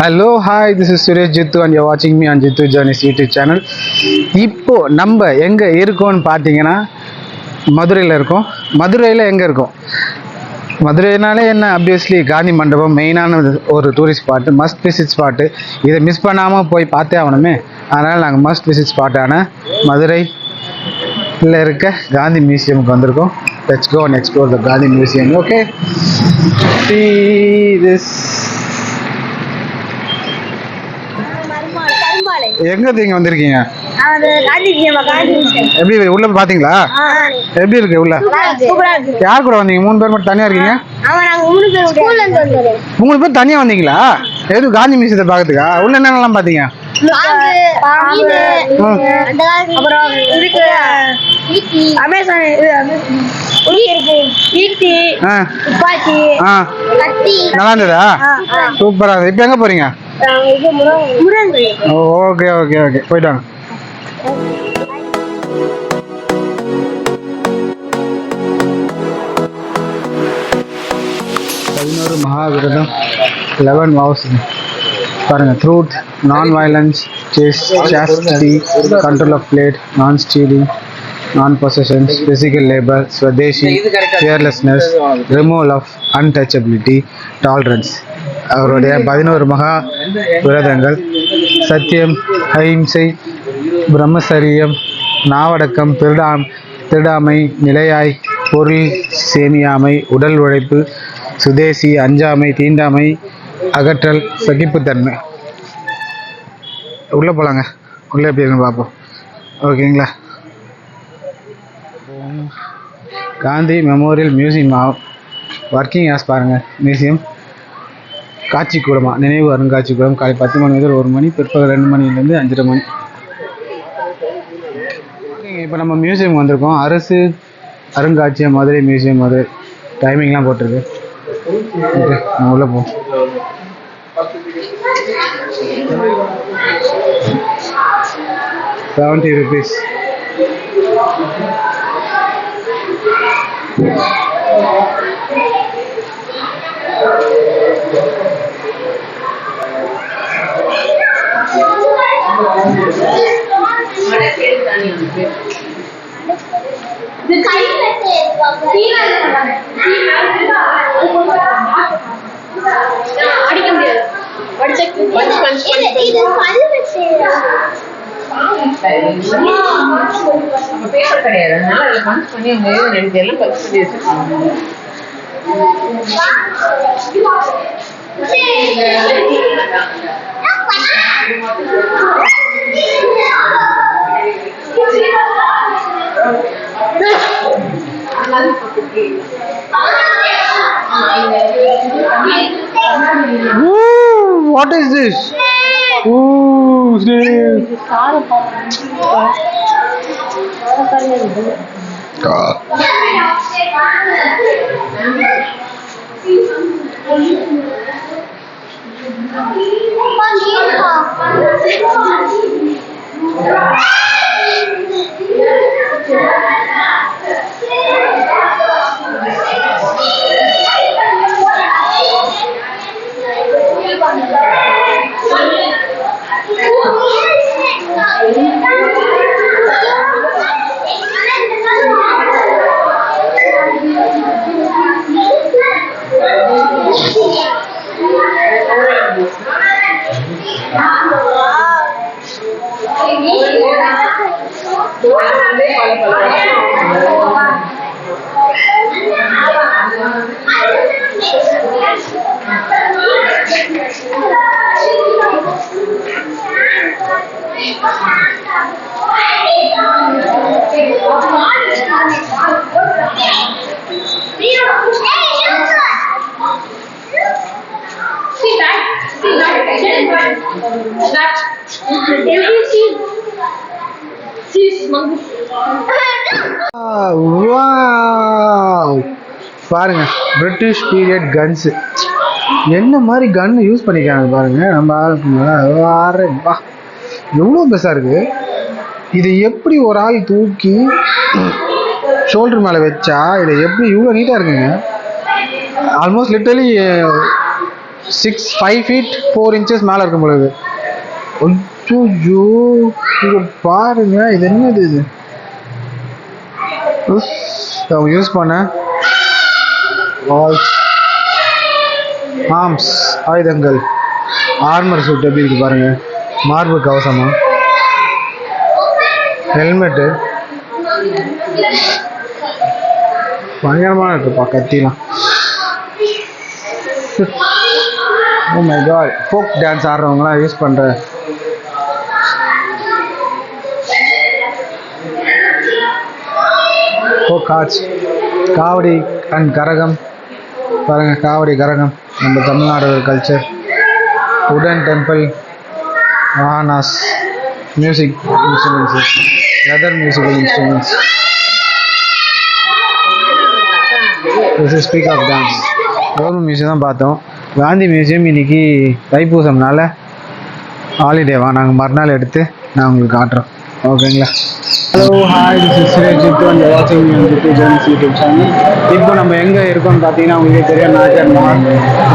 Hello hi this is Suresh Jithu and you வாட்சிங் me and Jithu journeys YouTube channel இப்போ நம்ம எங்கே இருக்கோம்னு பார்த்தீங்கன்னா மதுரையில் இருக்கோம். மதுரையில் எங்கே இருக்கோம்? மதுரைனாலே என்ன? அப்வியஸ்லி காந்தி மண்டபம் மெயினான ஒரு tourist spot must visit spot இதை மிஸ் பண்ணாமல் போய் பார்த்தே ஆகணுமே. அதனால் நாங்கள் மஸ்ட் விசிட் ஸ்பாட்டான மதுரை இருக்க காந்தி மியூசியமுக்கு வந்திருக்கோம். Let's go and explore the Gandhi museum okay see எங்க நீங்க வந்திருக்கீங்க? அது காந்தி விஷயமா காந்தி விஷயம் எப்படி உள்ள பாத்தீங்களா? எப்படி இருக்கு உள்ள? சூப்பரா இருக்கு. யார் கூட வந்தீங்க? மூணு பேர் மட்டும் தனியா இருக்கீங்க? ஆமா நாங்க மூணு பேர் ஸ்கூல்ல இருந்து வந்தோம் மூணு பேர் தனியா வந்தீங்களா? எது காந்தி மியூசியத்தை பாக்கிறதுக்கா உள்ள என்னென்னலாம் பாத்தீங்க அப்புறம் இதுக்கு அமேசான் நல்லா இருந்ததா சூப்பரா இப்போ எங்க போறீங்க? ஓகே ஓகே ஓகே போயிட்டு வாங்க பதினோரு மகாவிரதம் லெவன் வாவ்ஸ் பாருங்க truth non violence chastity control of palate non stealing non possessions physical labour swadeshi fearlessness removal of untouchability tolerance அவருடைய பதினோரு மகா விரதங்கள். சத்தியம் அஹிம்சை பிரம்மசரியம் நாவடக்கம் திருடாம் திருடாமை நிலையாய் பொருள் சேமியாமை உடல் உழைப்பு சுதேசி அஞ்சாமை தீண்டாமை அகற்றல் சகிப்புத்தன்மை. உள்ளே போகலாங்க உள்ளே எப்படி இருக்குன்னு பார்ப்போம். ஓகேங்களா? Gandhi memorial museum working as பாருங்கள் மியூசியம். காட்சிக்கூடமா நினைவு அருங்காட்சிக்கூடம் காலை பத்து மணி முதல் ஒரு மணி பிற்பகல் ரெண்டு மணிலேருந்து அஞ்சரை மணி. இப்போ நம்ம மியூசியம் வந்திருக்கோம். அரசு அருங்காட்சியகம் மதுரை மியூசியம் அது. டைமிங்லாம் போட்டிருக்கு. ஓகே நான் உள்ளே போவோம் செவன்ட்டி ருபீஸ் Thank you. கல் வச்சு நம்ம பேப்பர் கிடையாது. அதனால அதுல பஞ்ச் பண்ணி அவங்க ரெண்டு எல்லாம் பஞ்ச் பண்ணி வச்சிருக்காங்க Ooh, what is this? Ooh, this. God. Oh, 我还没画一个呢。哎呀！谁来？谁来？谁来？谁来？谁来？谁来？Snake. Ah, wow! பாருங்க பிரிட்டிஷ் பீரியட் கன்ஸ் என்ன மாதிரி கன் யூஸ் பண்ணிக்கிறாங்க பாருங்க நம்ம ஆளுக்கு வா. எவ்வளோ பெருசா இருக்கு? இது எப்படி ஒரு ஆள் தூக்கி ஷோல்டர் மேலே வச்சா இதை எப்படி இவ்வளோ நீட்டாக இருக்குங்க? Almost literally six five feet four inches மேலே இருக்கும் பொழுது. ஐயோ இதை பாருங்க இது என்னது இது? உஸ், அவங்க யூஸ் பண்ண. ஆர்ம்ஸ் ஆயுதங்கள். ஆர்மர் சூட் எப்படி இருக்கு பாருங்க. மார்பு கவசமா ஹெல்மெட்டு பயங்கரமாக இருக்குப்பா கத்திலாம். Oh oh my God folk dance ஆடுறவங்களாம் யூஸ் பண்ணுற காட்ச். காவடி அண்ட் கரகம். பாருங்கள் காவடி கரகம். நம்ம தமிழ்நாடு கல்ச்சர் உடன் temple வானாஸ் music instruments leather musical instruments this is speak of dance government museum தான் பார்த்தோம். காந்தி மியூசியம் இன்னைக்கு தைப்பூசம்னால ஹாலிடேவா நாங்கள் மறுநாள் எடுத்து நான் உங்களுக்கு காட்டுறோம். ஓகேங்களா? Hello hi this is Suresh Jithu and வாட்சிங் ஜித்து ஜென்ஸ் யூடியூப் சேனல் இப்போ நம்ம எங்கே இருக்கோம்னு பார்த்தீங்கன்னா உங்களுக்கு தெரியும் நாகர் ஸோ